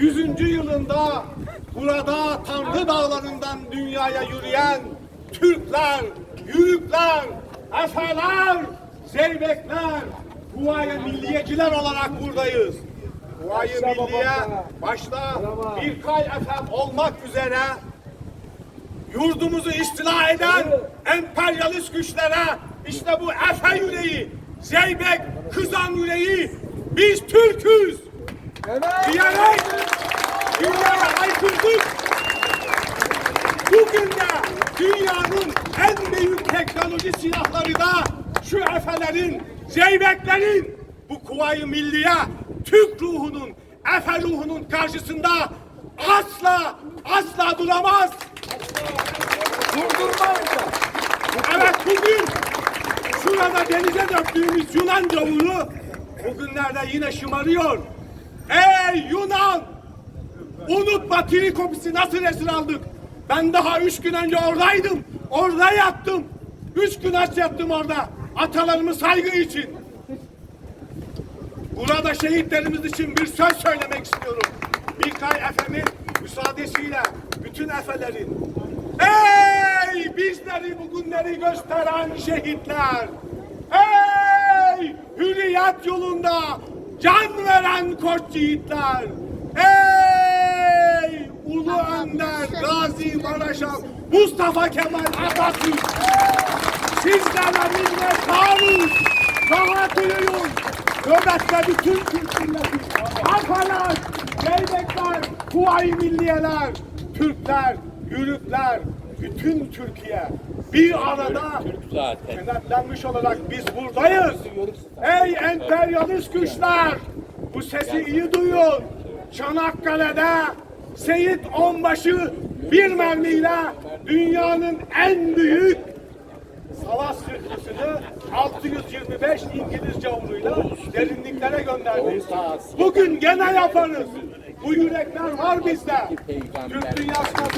100. yılında burada Tanrı dağlarından dünyaya yürüyen Türkler, Yürükler, Efeler, Zeybekler, Kuvayi Milliyeciler olarak buradayız. Kuvayi Milliye başta Birkay Efem olmak üzere yurdumuzu istila eden emperyalist güçlere işte bu Efe yüreği, Zeybek, Kızan yüreği biz Türk'üz diyerek dünyaya aykırdık. Bugün de dünyanın en büyük teknoloji silahları da şu Efelerin, Zeybeklerin bu Kuvayi Milliye Türk ruhunun, Efe ruhunun karşısında asla asla duramaz. Evet bugün şurada denize döktüğümüz Yunan gavuru bugünlerde yine şımarıyor. Ey Yunan! Unutma Trikopis'i nasıl esir aldık. Ben daha üç gün önce oradaydım. Orada yattım. Üç gün aç yattım orada. Atalarımın saygı için. Burada şehitlerimiz için bir söz söylemek istiyorum. Birkay Efe'nin müsaadesiyle bütün Efe'lerin. Ey bizleri bugünleri gösteren şehitler! Ey hürriyet yolunda can veren koç yiğitler! Ey Ulu Önder Gazi Maraşal Mustafa Kemal Atatürk! Sizlere minnettarız! Rahat uyuyun! Nöbette bütün Türk milleti, Afalar, Zeybekler, Kuvayi Milliyeler, Türkler, Yürükler, bütün Türkiye bir arada kenetlenmiş olarak biz buradayız. Ey emperyalist güçler! Bu sesi iyi duyun. Çanakkale'de Seyit Onbaşı bir mermiyle dünyanın en büyük savaş sırtısını 625 İngiliz gavuruyla derinliklere gönderdi. Bugün gene yaparız. Bu yürekler var bizde. Türk dünyasına